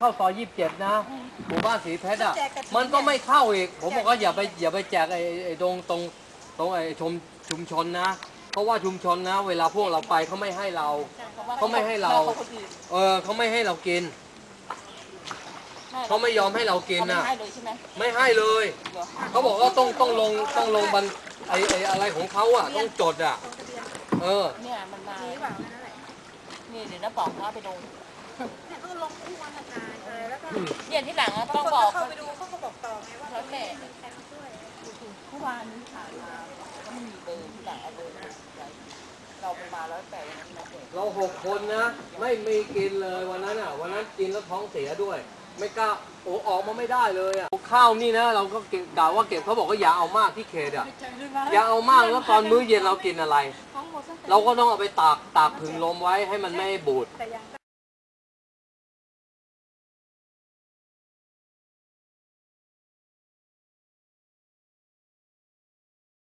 เข้าซอยยี่สิบเจ็ดนะหมู่บ้านสีเพชรอะมันก็ไม่เข้าอีก ผมบอกว่าอย่าไปอย่าไปแจกไอ้ไอ้ตรงตรงตรงไอ้ชมชุมชนนะ เพราะว่าชุมชนนะ เวลาพวกเราไปเขาไม่ให้เราเขาไม่ให้เรา เออเขาไม่ให้เรากินเขาไม่ยอมให้เรากินเขาไม่น่ะให้เลยใช่ไหมไม่ให้เลยเดี๋ยวเขาบอกว่าต้องต้องลงต้องลงบันไอไออะไรของเขาอะต้องจดอะ เออเนี่ยมันมานี่หวังนั่นแหละนี่เดี๋ยวน้าบอกว่าไปดูเนี่ยต้องลงคู่วันทำงาน เลยแล้วก็เนี่ยที่หลังอะบางต้องคนบอกเข้าไปดูเขาก็บอกต่อไงว่าแล้วแต่มีใครมาช่วยเมื่อวานนี้ผ่านมาก็ไม่มีเบอร์ที่หลังเอาเบอร์มาเราไปมาแล้วแต่ยังไม่เสร็จเราหกคนนะ ไม่มีกินเลยวันนั้นอะ วันนั้นกินแล้วท้องเสียด้วย ไม่กล้าโอ้ออกมาไม่ได้เลยอะข้าวนี่นะ เราก็เก็บกล่าวว่าเก็บเขาบอกว่าอย่าเอามากที่เขตอะอย่าเอามากแล้วตอนมื้อเย็นเรากินอะไร เราก็ต้องเอาไปตากตากผึ่งลมไว้ให้มันไม่บูดแต่ยังก็